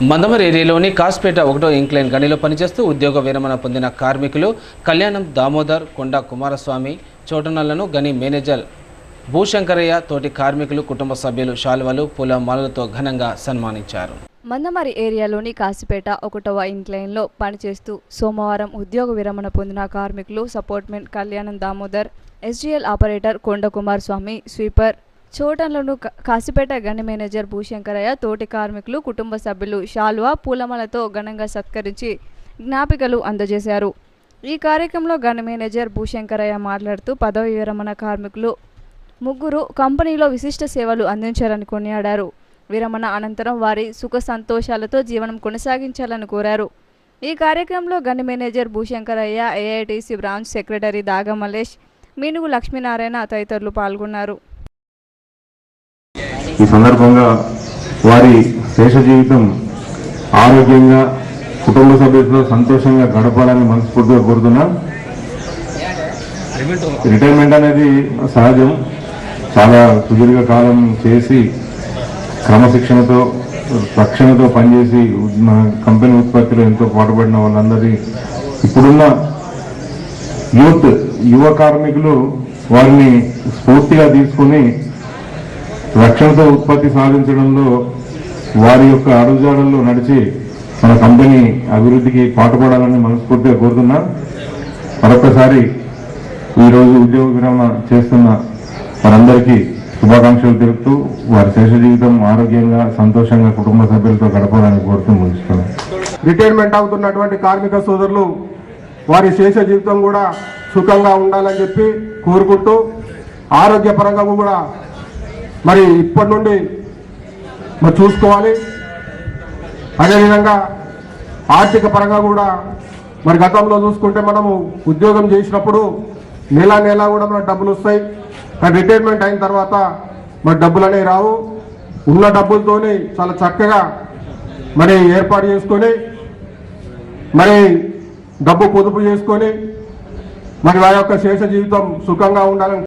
మందమరి ఏరియాలోని కాస్పేట ఒకటో ఇంక్లైన్ గనిలో పనిచేస్తూ ఉద్యోగ విరమణ పొందిన కార్మికులు కళ్యాణం దామోదర్ కొండ కుమారస్వామి చోటనలను గని మేనేజర్ భూశంకరయ్య తోటి కార్మికులు కుటుంబ సభ్యులు శాల్వలు పూల మాలలతో ఘనంగా సన్మానించారు. మందమరి ఏరియాలోని కాసిపేట ఒకటవ ఇంక్లైన్లో పనిచేస్తూ సోమవారం ఉద్యోగ విరమణ పొందిన కార్మికులు సపోర్ట్మెంట్ కళ్యాణం Damodar SGL operator Konda Kumar Swamy sweeper చోటలను Kasipet గని మేనేజర్ భూశంకరయ్య తోటి కార్మికులు కుటుంబ సభ్యులు శాల్వా పూలమలతో ఘనంగా సత్కరించి జ్ఞాపికలు అందజేశారు. ఈ కార్యక్రమంలో గని మేనేజర్ భూశంకరయ్య మాట్లాడుతూ పదవి విరమణ కార్మికులు ముగ్గురు కంపెనీలో విశిష్ట సేవలు అందించారని కొనియాడారు. విరమణ అనంతరం వారి సుఖ సంతోషాలతో జీవనం కొనసాగించాలని కోరారు. ఈ కార్యక్రమంలో గని manager Bhushankaraiah AITC branch secretary Daga Mallesh Meenugu Lakshminarayana తదితరులు పాల్గొన్నారు. ఈ సందర్భంగా వారి శేష జీవితం ఆరోగ్యంగా కుటుంబ సభ్యులతో సంతోషంగా గడపాలని మనస్ఫూర్తిగా కోరుతున్నాం. రిటైర్మెంట్ అనేది సహజం. చాలా సుదీర్ఘ కాలం చేసి క్రమశిక్షణతో రక్షణతో పనిచేసి మన కంపెనీ ఉత్పత్తిలో ఎంతో పాటుపడిన వాళ్ళందరి ఇప్పుడున్న యూత్ యువ కార్మికులు వారిని స్ఫూర్తిగా తీసుకుని రక్షణతో ఉత్పత్తి సాధించడంలో వారి యొక్క అడుగుజాడల్లో నడిచి మన కంపెనీ అభివృద్ధికి పాటుపడాలని మనస్ఫూర్తిగా కోరుతున్నా. మరొకసారి ఈరోజు ఉద్యోగ విరమణ చేస్తున్న వారందరికీ శుభాకాంక్షలు తెలుపుతూ వారి శేష జీవితం ఆరోగ్యంగా సంతోషంగా కుటుంబ సభ్యులతో గడపాలని కోరుతూ ముగిస్తున్నాను రిటైర్మెంట్ అవుతున్నటువంటి కార్మిక సోదరులు వారి శేష జీవితం కూడా సుఖంగా ఉండాలని చెప్పి కోరుకుంటూ ఆరోగ్యపరంగా కూడా మరి ఇప్పటి నుండి మరి చూసుకోవాలి. అదేవిధంగా ఆర్థిక పరంగా కూడా మరి గతంలో చూసుకుంటే మనము ఉద్యోగం చేసినప్పుడు నెల నెల కూడా మన డబ్బులు వస్తాయి. కానీ రిటైర్మెంట్ అయిన తర్వాత మరి డబ్బులు అనేవి రావు. ఉన్న డబ్బులతోనే చాలా చక్కగా మరి ఏర్పాటు చేసుకొని మరి డబ్బు పొదుపు చేసుకొని మరి వారి యొక్క శేష జీవితం సుఖంగా ఉండాలని